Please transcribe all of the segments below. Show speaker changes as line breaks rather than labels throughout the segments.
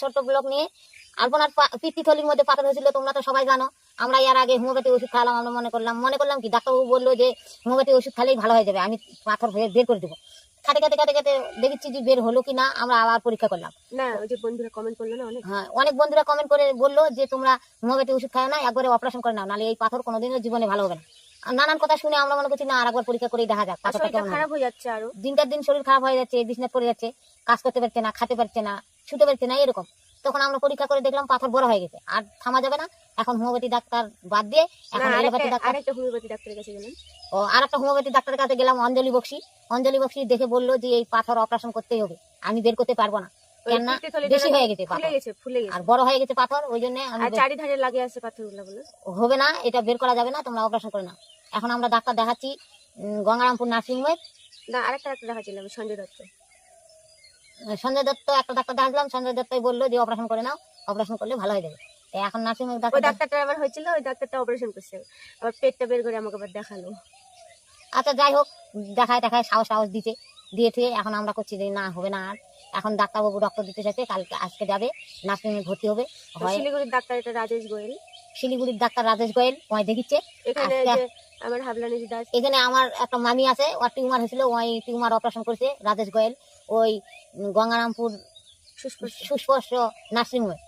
ছোট্ট ব্লক নিয়ে আলপনার পা- পিত্তিথলির মধ্যে পাথর হয়েছিল তোমরা তো সবাই জানো। আমরা এর আগে হোমিওপ্যাথি ওষুধ খাওয়ালাম আমরা মনে করলাম মনে করলাম কি ডাক্তারবাবু বলল যে হোমিওপ্যাথি ওষুধ খালেই ভালো হয়ে যাবে আমি পাথর বের বের করে দেবো। খাটে খাটে খাটে খাটে দেখেছি যে বের হলো কি না আমরা আবার পরীক্ষা করলাম।
না ওই যে বন্ধুরা কমেন্ট করল না অনেক?
হ্যাঁ অনেক বন্ধুরা কমেন্ট করে বলল যে তোমরা হোমিওপ্যাথি ওষুধ খাও না একবারে অপারেশন করে নাও নাহলে এই পাথর কোনোদিনও জীবনে ভালো হবে না। নানান কথা শুনে আমরা মনে করছি না আর একবার পরীক্ষা করে দেখা যাক পাথরটা কেমন
খারাপ হয়ে যাচ্ছে আরও।
দিনটার দিন শরীর খারাপ হয়ে যাচ্ছে বিছনাথ পড়ে যাচ্ছে কাজ করতে পারছে না খেতে পারছে না ছুটে পারছে না এরকম। তখন আমরা পরীক্ষা করে দেখলাম পাথর বড় হয়ে গেছে। আর থামা যাবে না। এখন হোমিওপ্যাথি ডাক্তার বাদ দিয়ে এখন
আরেকটা
ডাক্তার
আরেকটা হোমিওপ্যাথি ডাক্তারের কাছে গেলাম।
ও আর একটা হোমিওপ্যাথি ডাক্তারের কাছে গেলাম অঞ্জলি বক্সি। অঞ্জলি বক্সি দেখে বলল যে এই পাথর অপারেশন করতেই হবে। আমি বের করতে পারব না। কেননা বেশি হয়ে গেছে আর বড় হয়ে গেছে পাথর ওই জন্য
চারিধারে লাগে আছে পাথরগুলো
হবে না এটা বের করা যাবে না তোমরা অপারেশন করে নাও। এখন আমরা ডাক্তার দেখাচ্ছি গঙ্গারামপুর নার্সিংহোমে
না আরেকটা ডাক্তার দেখাচ্ছিলাম সঞ্জয় দত্ত।
সঞ্জয় দত্ত একটা ডাক্তার দেখালাম সঞ্জয় দত্তই বলল যে অপারেশন করে নাও অপারেশন করলে ভালো হয়ে যাবে। এখন নার্সিংহোমে
ওই
ডাক্তার
ডাক্তারটা আবার হয়েছিল ওই ডাক্তারটা অপারেশন করছে। আবার পেটটা বের করে আমাকে আবার দেখাল।
আচ্ছা যাই হোক দেখায় দেখায় সাহস সাহস দিতে দিয়ে থুয়ে এখন আমরা করছি যে না হবে না আর। এখন ডাক্তারবাবু রক্ত দিতে চাইছে কালকে আজকে যাবে নার্সিংহোমে ভর্তি হবে।
শিলিগুড়ির ডাক্তার এটা রাজেশ গোয়েল।
শিলিগুড়ির ডাক্তার রাজেশ গোয়েল ওই দেখিচ্ছে।
এখানে আমার হাবলানি দাস
এখানে আমার একটা মামি আছে ওর টিউমার হয়েছিল ওই টিউমার অপারেশন করেছে রাজেশ গোয়েল ওই গঙ্গারামপুর সুস্পর্শ। নার্সিংহোমে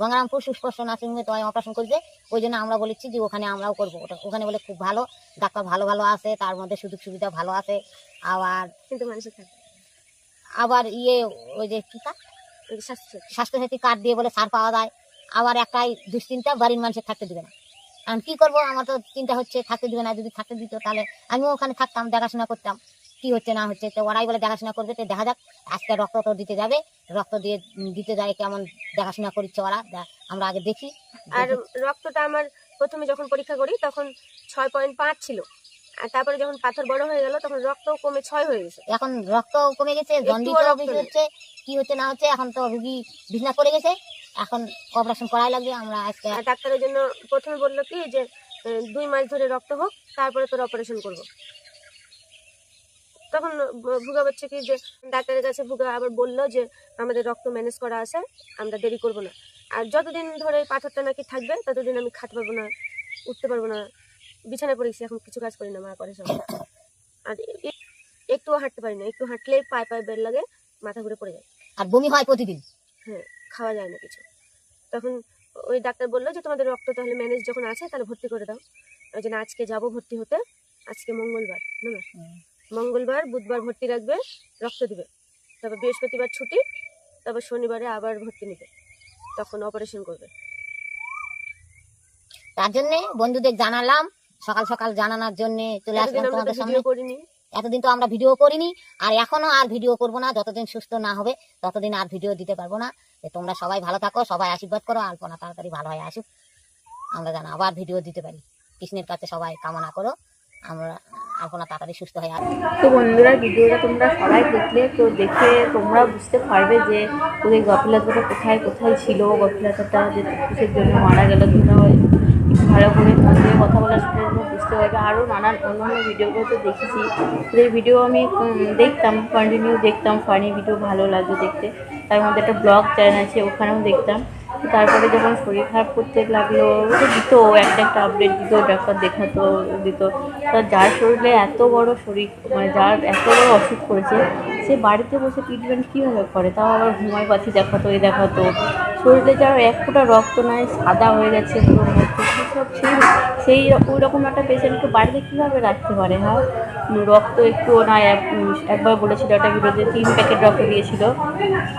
গঙ্গারামপুর সুস্পর্শ নার্সিংহোমে তো অপারেশন করেছে ওই জন্য আমরা বলেছি যে ওখানে আমরাও করব। ওটা ওখানে বলে খুব ভালো ডাক্তার ভালো ভালো আছে তার মধ্যে সুযোগ সুবিধা ভালো আছে আবার
কিন্তু মানুষের
আবার ইয়ে ওই যে কি কার্ড
স্বাস্থ্য
স্বাস্থ্যসাথী। কার্ড দিয়ে বলে সার পাওয়া যায়। আবার একটাই দুশ্চিন্তা, বাড়ির মানুষের থাকতে দিবে না। কারণ কি করব? আমার তো চিন্তা হচ্ছে, থাকতে দিবে না, যদি থাকতে দিত তাহলে আমিও ওখানে থাকতাম, দেখাশোনা করতাম, কি হচ্ছে, না হচ্ছে। তো ওরাই বলে দেখাশোনা করবে, তো দেখা যাক, আজকে রক্ত তো দিতে যাবে, রক্ত দিয়ে দিতে যায় কেমন দেখাশোনা করছে ওরা আমরা আগে দেখি।
আর রক্তটা আমার প্রথমে যখন পরীক্ষা করি, তখন ছয় পয়েন্ট পাঁচ ছিল। আর তারপরে যখন পাথর বড় হয়ে গেল তখন রক্ত কমে ছয় হয়ে গেছে।
এখন রক্ত কমে গেছে। হচ্ছে কি হচ্ছে না হচ্ছে এখন তো রুগী বিছনা পড়ে গেছে। এখন অপারেশন করাই লাগবে আমরা আজকে
ডাক্তারের জন্য প্রথমে বলল কি যে দুই মাস ধরে রক্ত হোক তারপরে তোর অপারেশন করব। তখন ভুগা বলছে কি যে ডাক্তারের কাছে ভুগা আবার বলল যে আমাদের রক্ত ম্যানেজ করা আছে আমরা দেরি করব না। আর যতদিন ধরে পাথরটা নাকি থাকবে ততদিন আমি খাতে পারব না উঠতে পারব না। বিছানায় পড়েছি এখন কিছু কাজ করি না মা করে সব। আর এ- একটুও হাঁটতে পারি না একটু হাঁটলে পায়ে পায়ে বের লাগে মাথা ঘুরে পড়ে যায়।
আর বমি হয় প্রতিদিন?
হ্যাঁ খাওয়া যায় না কিছু। তখন ওই ডাক্তার বলল যে তোমাদের রক্ত তাহলে ম্যানেজ যখন আছে তাহলে ভর্তি করে দাও। ওই জন্য আজকে যাব ভর্তি হতে আজকে মঙ্গলবার না মঙ্গলবার বুধবার ভর্তি রাখবে রক্ত দিবে। তারপর বৃহস্পতিবার ছুটি তারপর শনিবারে আবার ভর্তি নিবে। তখন অপারেশন করবে।
তার জন্য বন্ধুদের জানালাম সকাল সকাল জানানোর জন্য চলে
এতদিন
আসলাম
তো
তোমাদের সামনে। এতদিন তো আমরা ভিডিও করিনি আর এখনও আর ভিডিও করব না যতদিন সুস্থ না হবে ততদিন আর ভিডিও দিতে পারব না। তোমরা সবাই ভালো থাকো সবাই আশীর্বাদ করো আলপনা তাড়াতাড়ি ভালো হয়ে আসুক আমরা যেন আবার ভিডিও দিতে পারি। কৃষ্ণের কাছে সবাই কামনা করো আমরা আলপনা তাড়াতাড়ি সুস্থ হয়ে আসুক।
তো বন্ধুরা ভিডিওটা তোমরা সবাই দেখলে তো দেখে তোমরা বুঝতে পারবে যে ওদের গফিলতাটা কোথায় কোথায় ছিল গফিলতাটা যে কিসের জন্য মারা গেল হয় একটু ভালো করে মন দিয়ে কথা বলার সাথে বুঝতে পারবে। আরও নানান অন্যান্য ভিডিওগুলো তো দেখেছি। ওদের ভিডিও আমি দেখতাম কন্টিনিউ দেখতাম ফানি ভিডিও ভালো লাগতো দেখতে। তার মধ্যে একটা ব্লগ চ্যানেল আছে, ওখানেও দেখতাম। তারপরে যখন শরীর খারাপ করতে লাগল তো দিত, একটা একটা আপডেট দিত ডাক্তার দেখাতো, দিত। তা যার শরীরে এত বড় শরীর মানে যার এত বড় অসুখ করেছে, সে বাড়িতে বসে ট্রিটমেন্ট কীভাবে করে? তাও আবার পাখি দেখাতো এই দেখাতো। শরীরে যার এক ফোঁটা রক্ত নাই, সাদা হয়ে গেছে, পুরো মধ্যে সব সেই সেই ওই রকম একটা পেশেন্টকে বাড়িতে কীভাবে রাখতে পারে হ্যাঁ? রক্ত একটু না, এক- একবার বলেছিল একটা ভিডিওতে তিন প্যাকেট রক্ত দিয়েছিল।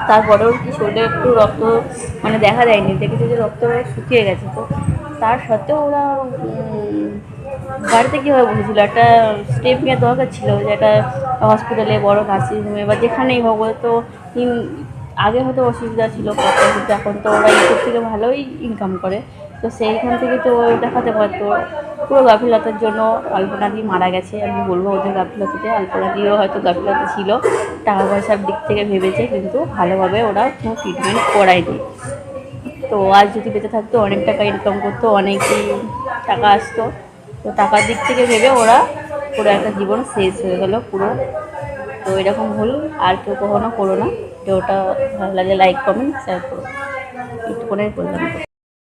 তারপরেও কি শরীরে একটু রক্ত মানে দেখা যায়নি দেখেছে যে রক্ত শুকিয়ে গেছে। তো তার সত্ত্বেও ওরা বাড়িতে কীভাবে বলেছিল? একটা স্টেপ নেওয়ার দরকার ছিল যে একটা হসপিটালে বড় নার্সিংহোমে বা যেখানেই হোক তো আগে হয়তো অসুবিধা ছিল কিন্তু এখন তো ওরা ইউটিউব থেকে ভালোই ইনকাম করে। তো সেইখান থেকে তো দেখাতে পারতো। পুরো গাফিলতার জন্য আলপনা দিয়ে মারা গেছে। আমি বলব ওদের গাফিলতিতে। আলপনা দিয়েও হয়তো গাফিলতি ছিল। টাকা পয়সার দিক থেকে ভেবেছে, কিন্তু ভালোভাবে ওরা কোনো ট্রিটমেন্ট করায়নি। তো আজ যদি বেঁচে থাকতো, অনেক টাকা ইনকাম করতো, অনেকই টাকা আসতো। তো টাকার দিক থেকে ভেবে ওরা পুরো একটা জীবন শেষ হয়ে গেল পুরো। তো এরকম ভুল আর কেউ কখনো করো না। ভিডিওটা ভালো লাগে লাইক কমেন্ট শেয়ার করো। একটু করে। বললাম